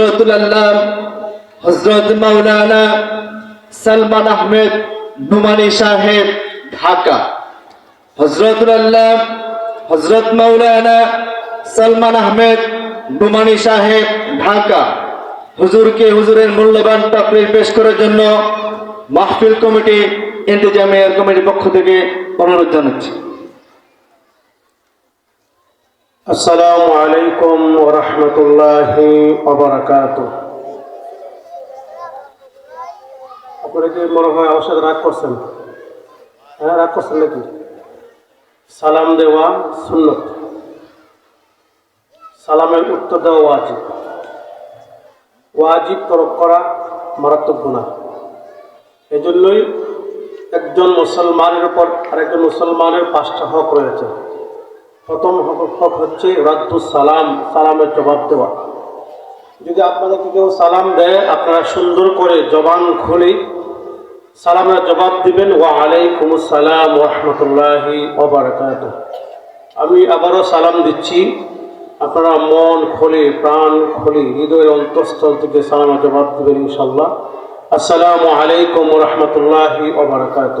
হজরতুল্লাহ হজরত আহমেদ সাহেব, ঢাকা। হজরতুল্লাহ হজরত মাওলানা সালমান আহমেদ সাহেব, ঢাকা। হুজুরকে হুজুরের মূল্যবান তাকরির পেশ করার জন্য মাহফিল কমিটি, ইন্তজামিয়া কমিটির পক্ষ থেকে অনুরোধ জানাচ্ছি। আসসালামু আলাইকুম ওরহমতুল্লাহি ওবরাকাত। আপনারা কি মনে হয় আমার রাগ করছেন? হ্যাঁ রাগ করছেন নাকি? সালাম দেওয়া সুন্নত। সালামের উত্তর দেওয়া ওয়াজিব। ওয়াজিব তরক করা মারাত্মক গুণা এজন্যই একজন মুসলমানের উপর আরেকজন মুসলমানের পাঁচটা হক রয়েছে। প্রথম হক- হচ্ছে রাদ্দু সালাম, সালামের জবাব দেওয়া। যদি আপনাদেরকে কেউ সালাম দেয়, আপনারা সুন্দর করে জবান খুলে সালামের জবাব দিবেন, ওয়া আলাইকুম সালাম রহমতুল্লাহি ওবরাকাত আমি আবারও সালাম দিচ্ছি। আপনারা মন খোলে, প্রাণ খোলে, হৃদয়ের অন্তঃস্থল থেকে সালামের জবাব দিবেন ইনশাল্লাহ আসসালামু আলাইকুম রহমতুল্লাহি ওবরাকাত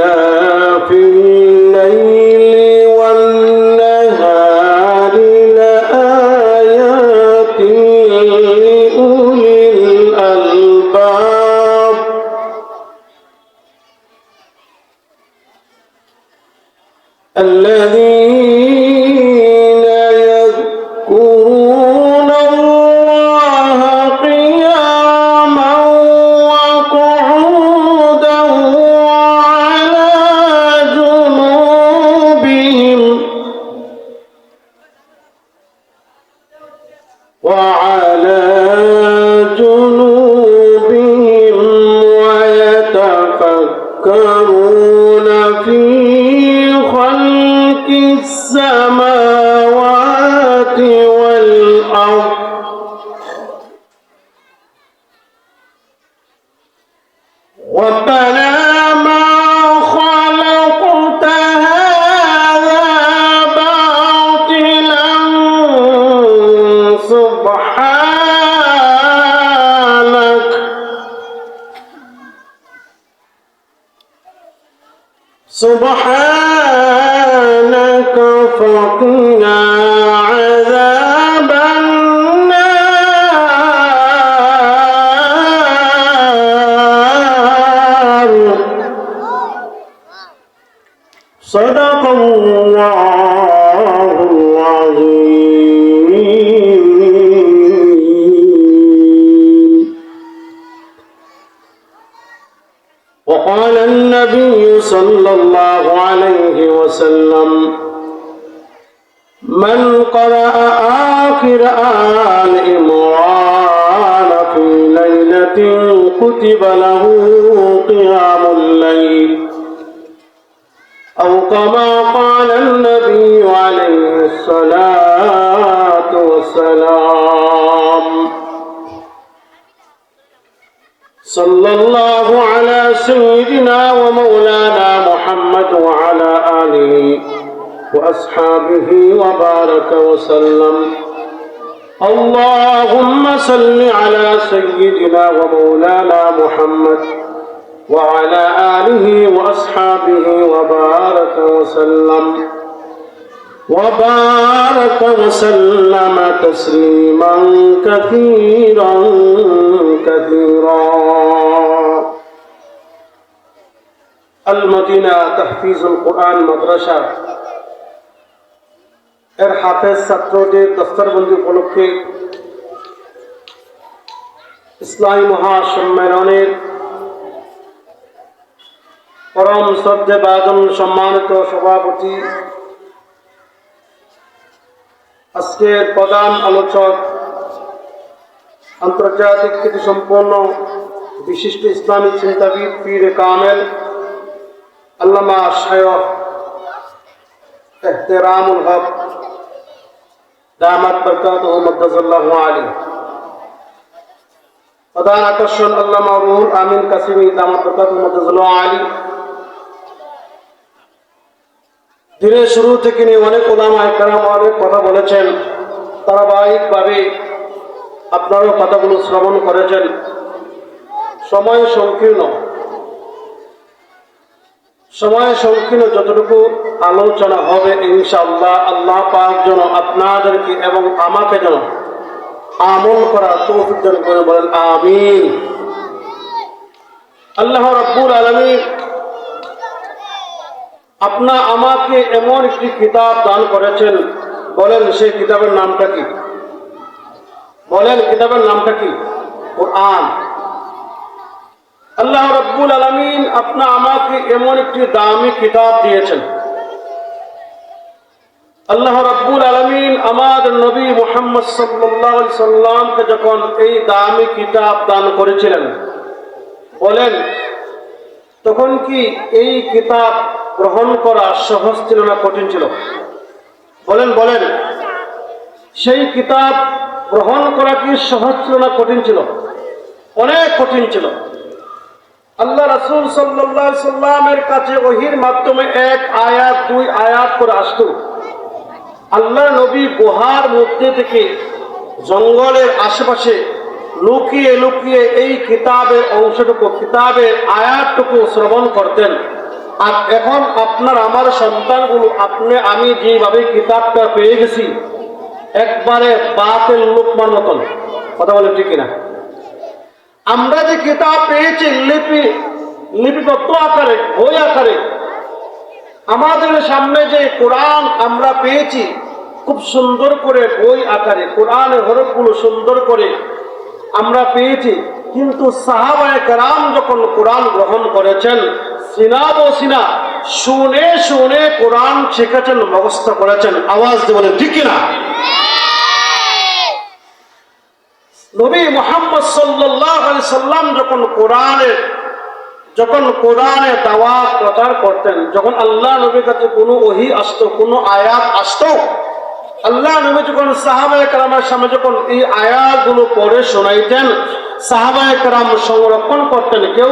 واختلاف النبي صلى الله عليه وسلم. من قرأ آخر آل إمران في ليلة كتب له قيام الليل. أو كما قال النبي عليه الصلاة والسلام. صلى الله على سيدنا ومولانا محمد وعلى آله وأصحابه وبارك وسلم. اللهم صل على سيدنا ومولانا محمد وعلى آله وأصحابه وبارك وسلم. وبارك وسلم تسليما كثيرا كثيرا. আল তাহফিজুল কোরআন মাদ্রাসা। এর হাফেজ ছাত্রদের দস্তারবন্দি উপলক্ষে ইসলামী মহাসম্মেলনের পরম শ্রদ্ধেবাদন সম্মানিত সভাপতি, আজকের প্রধান আলোচক, আন্তর্জাতিক খ্যাতি সম্পন্ন বিশিষ্ট ইসলামী চিন্তাবিদ পীর কামেল আল্লামা শায়খ এহতেরামুল হক, দামাত বরকাত মদ্দাজাল্লাহু আলী প্রধান আকর্ষণ আল্লামা রুহুল আমিন কাসিমি, দামাত বরকাত মদ্দাজাল্লাহু আলী দিনের শুরু থেকে নিয়ে অনেক ওলামা একরাম অনেক কথা বলেছেন। ধারাবাহিকভাবে আপনারাও কথাগুলো শ্রবণ করেছেন। সময় সংকীর্ণ। সময় সংকীর্ণ যতটুকু আলোচনা হবে ইনশাআল্লাহ, আল্লাহ পাক যেন আপনাদেরকে এবং আমাকে যেন আমল করা তৌফিক যেন করে বলেন, আমিন। আল্লাহ রব্বুল আলমী আপনা আমাকে এমন একটি কিতাব দান করেছেন, বলেন সেই কিতাবের নামটা কি? বলেন কিতাবের নামটা কি? কোরআন। আল্লাহ রব্বুল আলমিন আপনা আমাকে এমন একটি দামি কিতাব দিয়েছেন। আল্লাহ রব্বুল আলমিন আমার নবী মোহাম্মদ সাল্লাহ সাল্লামকে যখন এই দামি কিতাব দান করেছিলেন, বলেন, তখন কি এই কিতাব গ্রহণ করা সহজ ছিল না কঠিন ছিল? বলেন বলেন, সেই কিতাব গ্রহণ করা কি সহজ ছিল না কঠিন ছিল? অনেক কঠিন ছিল। আল্লাহ রাসুল সাল্লাহ সাল্লামের কাছে ওহির মাধ্যমে এক আয়াত, দুই আয়াত করে আসত। আল্লাহ নবী গুহার মধ্যে থেকে জঙ্গলের আশেপাশে লুকিয়ে লুকিয়ে এই কিতাবের অংশটুকু, কিতাবের আয়াতটুকু শ্রবণ করতেন। আর এখন আপনার, আমার সন্তানগুলো, আপনি, আমি যেভাবে কিতাবটা পেয়ে গেছি, একবারে বাতের লোকমান মতন। কথা বলে ঠিক কিনা? আমরা যে কিতাব পেয়েছি, লিপি, লিপিবদ্ধ আকারে, বই আকারে, আমাদের সামনে যে কোরআন আমরা পেয়েছি, খুব সুন্দর করে বই আকারে কোরআনের হরফগুলো সুন্দর করে আমরা পেয়েছি, কিন্তু সাহাবায় কারাম যখন কোরআন গ্রহণ করেছেন, সিনা বসিনা শুনে শুনে কোরআন শিখেছেন, ব্যবস্থা করেছেন, আওয়াজ দিয়ে বলে ঠিক না নবী মোহাম্মদ সাল্লাহ সাল্লাম যখন কোরআনের যখন কোরআনে দাওয়া প্রচার করতেন, যখন আল্লাহ নবীর কাছে কোনো ওহি আসতো, কোনো আয়াত আসতো, আল্লাহ নবী যখন সাহাবায় কালামের সামনে যখন এই আয়াতগুলো পড়ে শোনাইতেন, সাহাবায় কালাম সংরক্ষণ করতেন, কেউ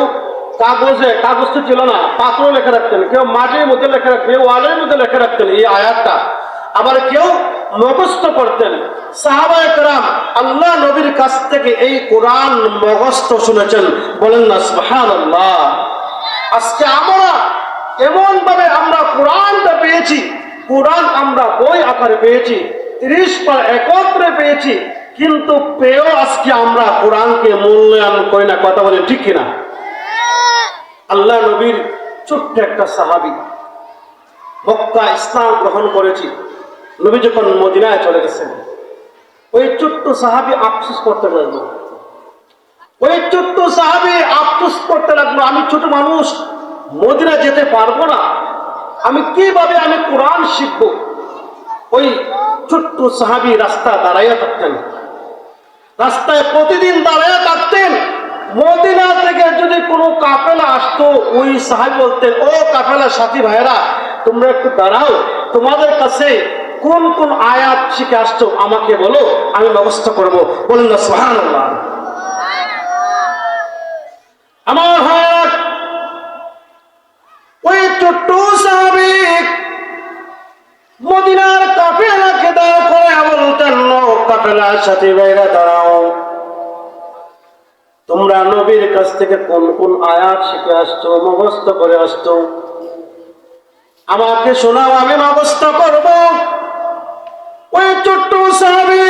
কাগজে কাগজ তো ছিল না, পাত্র লেখা রাখতেন, কেউ মাটির মধ্যে লেখা রাখতেন, কেউ ওয়ালের মধ্যে লেখা রাখতেন এই আয়াতটা। আবার কেউ মুখস্থ করতেন কিন্তু পেয়েও আজকে আমরা কোরআনকে মূল্যায়ন করি না। কথা বলে ঠিক কিনা? আল্লাহ নবীর ছোট্ট একটা সাহাবি মক্কা ইসলাম গ্রহণ করেছি। নবী যখন মদিনায় চলে গেছেন ওই ছোট্ট সাহাবি আফসোস করতে লাগল। ওই ছোট্ট সাহাবি আফসোস করতে লাগল, আমি ছোট মানুষ, মদিনা যেতে পারব না। আমি কীভাবে আমি কোরআন শিখব? ওই ছোট্ট সাহাবি রাস্তা দাঁড়াইয়া থাকতেন। রাস্তায় প্রতিদিন দাঁড়াইয়া থাকতেন। মদিনা থেকে যদি কোনো কাফেলা আসতো, ওই সাহাবি বলতেন, ও কাফেলা সাথী ভাইরা তোমরা একটু দাঁড়াও, তোমাদের কাছে কোন কোন আয়াত শিখে আসছো, আমাকে বলো, আমি ব্যবস্থা করব। বলেন সোহান আমার হাত ওই ছোট্ট সাহাবিক মদিনার কাফেলাকে দাঁড় করে বলতেন কাফেলার সাথে বাইরে দাঁড়াও। তোমরা নবীর কাছ থেকে কোন কোন আয়াত শিখে আসছো, মুখস্থ করে আসছো? আমাকে শোনাও, আমি মুখস্থ করব। ওই ছোট্ট সাহাবী।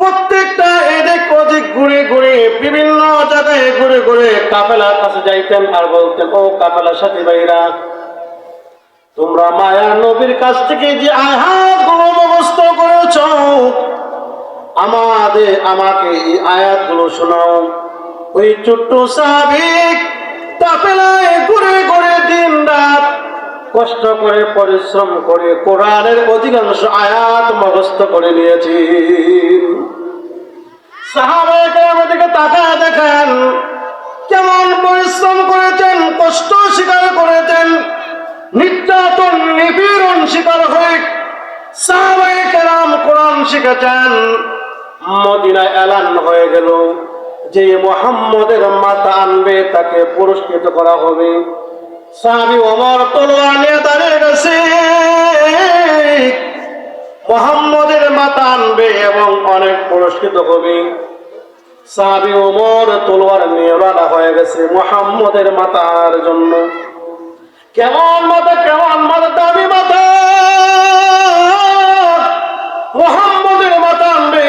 প্রত্যেকটা এদিক ওদিক ঘুরে ঘুরে, বিভিন্ন জায়গায় ঘুরে ঘুরে কাফেলার কাছে যাইতেন আর বলতেন, ও কাফেলার সাথী ভাইরা, তোমরা মায়ার নবীর কাছ থেকে যে আয়াতগুলো মুখস্থ করেছ, আমাদের, আমাকে এই আয়াতগুলো শোনাও। ওই ছোট্ট সাহাবিক কাফেলায় ঘুরে ঘুরে দিন রাত কষ্ট করে, পরিশ্রম করে কোরআনের অধিকাংশ আয়াত মুখস্থ করে নিয়েছি। সাহাবায়ে দিকে তাকায় দেখেন, কেমন পরিশ্রম করেছেন, কষ্ট স্বীকার করেছেন, নির্যাতন, নিপীড়ন স্বীকার হয়ে সাহাবায়ে কেরাম কোরআন শিখেছেন। মদিনায় এলান হয়ে গেল, যে মোহাম্মদের মাথা আনবে, তাকে পুরস্কৃত করা হবে। মোহাম্মদের এবং অনেক তলোয়ার হয়ে গেছে মাতার জন্য। কেমন মাথা কেমন মাথা দামি মাথা মোহাম্মদের মাথা আনবে।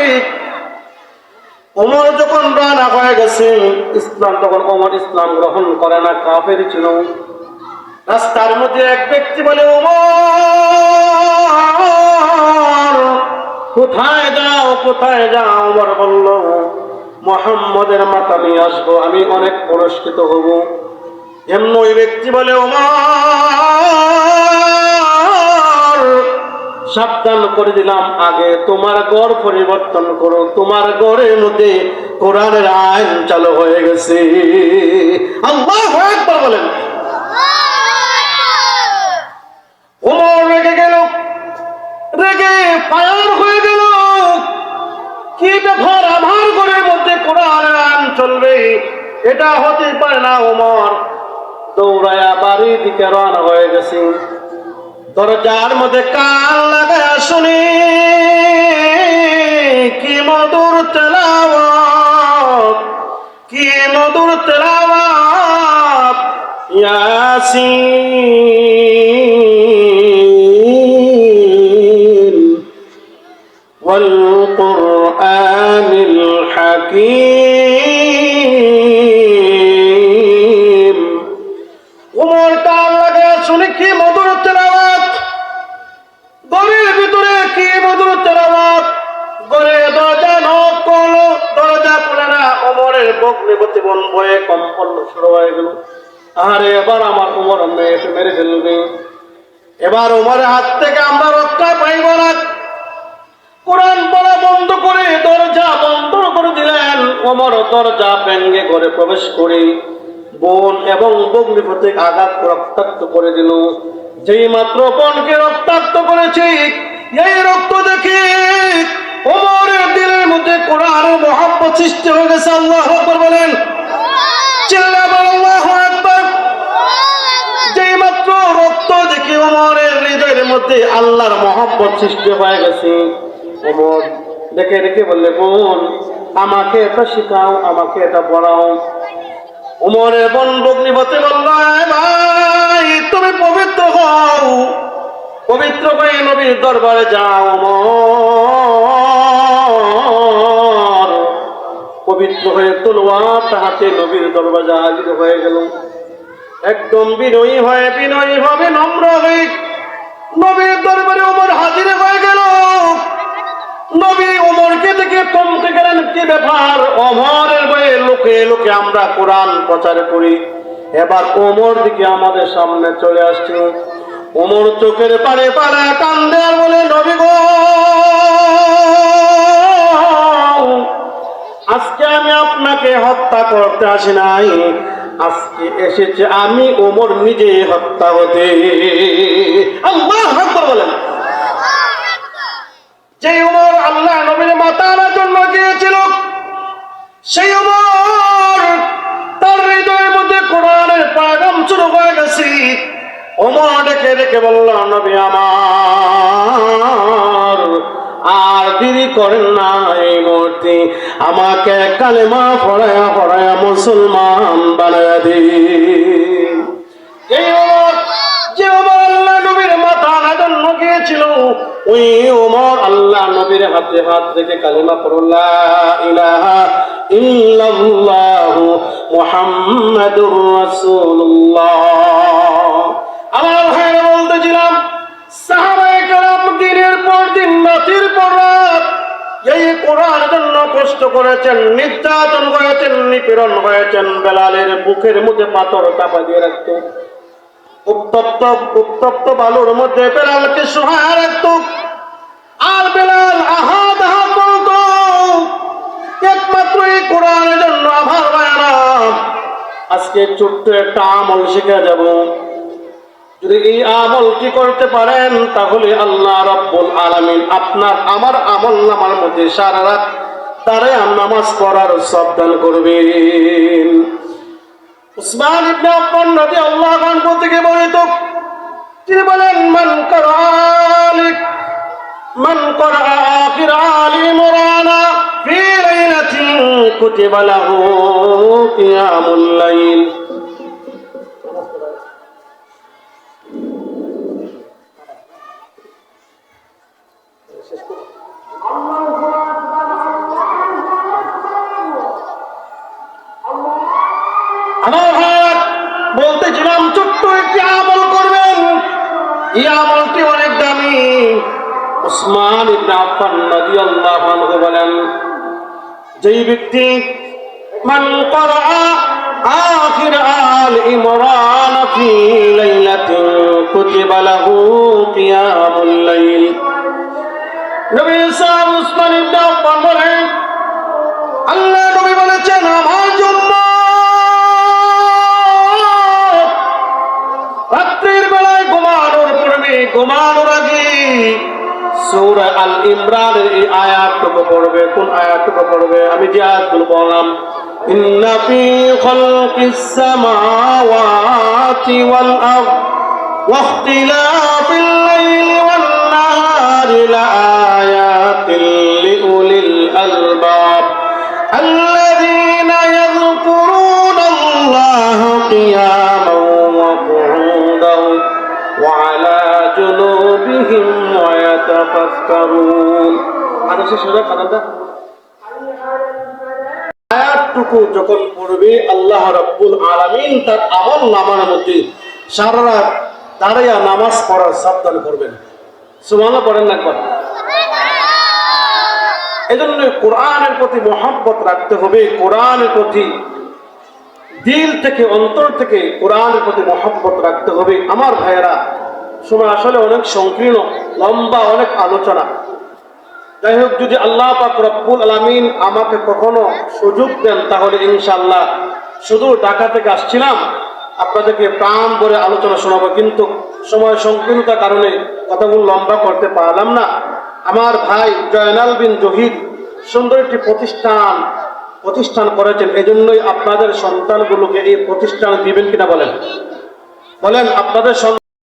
ওমর যখন রানা হয়ে গেছে, ইসলাম, তখন ওমর ইসলাম গ্রহণ করে না, কাফের ছিল। রাস্তার মধ্যে এক ব্যক্তি বলে, ওমর, কোথায় যাও কোথায় যাও? ওমর বলল, মোহাম্মদের মাথা নিয়ে আসব, আমি অনেক পুরস্কৃত হব। এমন ওই ব্যক্তি বলে, ওমর, সাবধান করে দিলাম আগে, তোমার গড় পরিবর্তন করো, তোমার গড়ের মধ্যে কোরআনের আইন চালু হয়ে গেছে। আল্লাহ একবার বলেন রেগে গেল। রেগে হয়ে গেল। কি চলবে, এটা পারে না বাড়ির দিকে হয়ে দরজার মধ্যে কান লাগায় শুনি, কি মধুর তেলাওয়াত, কি মধুর তেলাওয়াত, ইয়াসিন। والقرآن الحكيم উমর কান লাগে শুনে কি মধুর তেলাওয়াত ঘরের ভিতরে কি মধুর তেলাওয়াত ঘরে দরজা নক করলো দরজা খুলে না ওমরের বকলে বতে বন বয়ে কম্পন শুরু হয়ে গেল আরে এবার আমার উমর মেয়ে মেরে ফেলবে এবার উমরের হাত থেকে আমরা রক্ষা পাইব না কোরআন পড়া বন্ধ করে দরজা বন্ধ করে দিলেন। ওমর দরজা ভেঙ্গে ঘরে প্রবেশ করে বোন এবং বগ্নি প্রত্যেক আঘাত রক্তাক্ত করে দিল। যেই মাত্র বোনকে রক্তাক্ত করেছে, এই রক্ত দেখে ওমরের দিলের মধ্যে কোরআনের মহাব্বত সৃষ্টি হয়ে গেছে। আল্লাহ আকবার বলেন। বল যেই মাত্র রক্ত দেখে ওমরের হৃদয়ের মধ্যে আল্লাহর মহব্বত সৃষ্টি হয়ে গেছে। ওমর দেখে দেখে বললে, বোন, আমাকে এটা শিখাও, আমাকে এটা পড়াও। উমরের বন বগ্নিপতি বলল ভাই, তুমি পবিত্র হও। পবিত্র হয়ে নবীর দরবারে যাও পবিত্র হয়ে তলোয়ারটা হাতে নবীর দরবাজা হাজির হয়ে গেল। একদম বিনয়ী হয়ে, বিনয়ী ভাবে নম্র হয়ে নবীর দরবারে ওমর হাজির হয়ে নবী ওমরকে দেখে থমকে গেলেন কি ব্যাপার? ওমরের বয়ে লোকে লোকে আমরা কোরআন প্রচার করি। এবার ওমর দিকে আমাদের সামনে চলে আসছে। ওমর চোখের পারে পারে কান্দে আর বলে, নবী গো, আজকে আমি আপনাকে হত্যা করতে আসি নাই। আজকে এসেছে আমি ওমর নিজে হত্যা হতে। আল্লাহ বলেন। যে উমর আল্লাহ নবীর মাতা আনার জন্য গিয়েছিল, সেই উমর তার হৃদয়ের মধ্যে কোরআনের পাগাম শুরু হয়ে গেছে। ওমর ডেকে ডেকে বলল, নবী আমার, আর দেরি করেন না এই মুহূর্তে। আমাকে কালেমা পড়ায়া পড়ায়া মুসলমান বানায়া দিন। এই ওমর যে ওমর আল্লাহ নবীর মাথা নাগান্ন গিয়েছিল ওই ওমর আল্লাহ নবীর হাতে হাত রেখে কালিমা পড়লা ইলাহা মুহাম্মাদুর রাসূলুল্লাহ। আমার ভাইরা বলতেছিলাম সাহাবায়ে কেরাম দিনের পর দিন, রাতের পর এই কোরআন জন্য কষ্ট করেছেন, নির্যাতন করেছেন, নিপীড়ন করেছেন, বেলালের বুকের মধ্যে পাথর চাপা দিয়ে রাখতো। উত্তপ্ত উত্তপ্ত বালুর মধ্যে বেলালকে সহায় রাখত। আর বেলাল আহাত আহাত বলত একমাত্র এই কোরআনের জন্য আভার বায়ানা আজকে ছোট্ট একটা আমল শিখে যাব। যদি এই আমলটি করতে পারেন, তাহলে আল্লাহ রব্বুল আলামিন আপনার আমার আমল নামার মধ্যে সারা রাত তারে নামাজ পড়ার সাবধান করবেন। উসমান ইবনে আফফান রাদিয়াল্লাহু আনহু থেকে বর্ণিত, তিনি বলেন, মান কারালিক মান করা আখির আলি মুরানা ফি লাইলাতিন কুতিবা লাহু কিয়ামুল লাইল। যেই ব্যক্তি, মান করা আখির আল ইমরান ফি লাইলাতিন কুতিবা লাহু কিয়ামুল লাইল। নবী সাহেব উসমান ইবনে সূরা আল ইমরানের এই আয়াতটুকু পড়বে কোন আয়াতটুকু পড়বে আমি যে আয়াতগুলো বললাম ইন্না ফি খালকিস সামাওয়াতি ওয়াল আরদ واختلاف الليل والنهار لآيات جنوبهم ويتفكرون هذا شيء شرع هذا আয়াতটুকু যখন পড়বে আল্লাহ রাব্বুল আলামিন তার আমল নামার মধ্যে সারা রাত দাঁড়াইয়া নামাজ পড়ার সাবধান করবেন সুমানা পড়েন না একবার এজন্য কোরআনের প্রতি মহাব্বত রাখতে হবে কোরআনের প্রতি দিল থেকে অন্তর থেকে কোরআনের প্রতি মহাব্বত রাখতে হবে আমার ভাইয়েরা সময় আসলে অনেক সংকীর্ণ, লম্বা, অনেক আলোচনা। যাই হোক, যদি আল্লাহ পাক রব্বুল আলামিন আমাকে কখনো সুযোগ দেন, তাহলে ইনশাল্লাহ শুধু ঢাকা থেকে আসছিলাম, আপনাদেরকে প্রাণ ভরে আলোচনা শোনাবো। কিন্তু সময় সংকীর্ণতার কারণে কথাগুলো লম্বা করতে পারলাম না। আমার ভাই জয়নাল বিন জহিদ সুন্দর একটি প্রতিষ্ঠান প্রতিষ্ঠান করেছেন। এজন্যই আপনাদের সন্তানগুলোকে এই প্রতিষ্ঠান দিবেন কিনা বলেন? বলেন, আপনাদের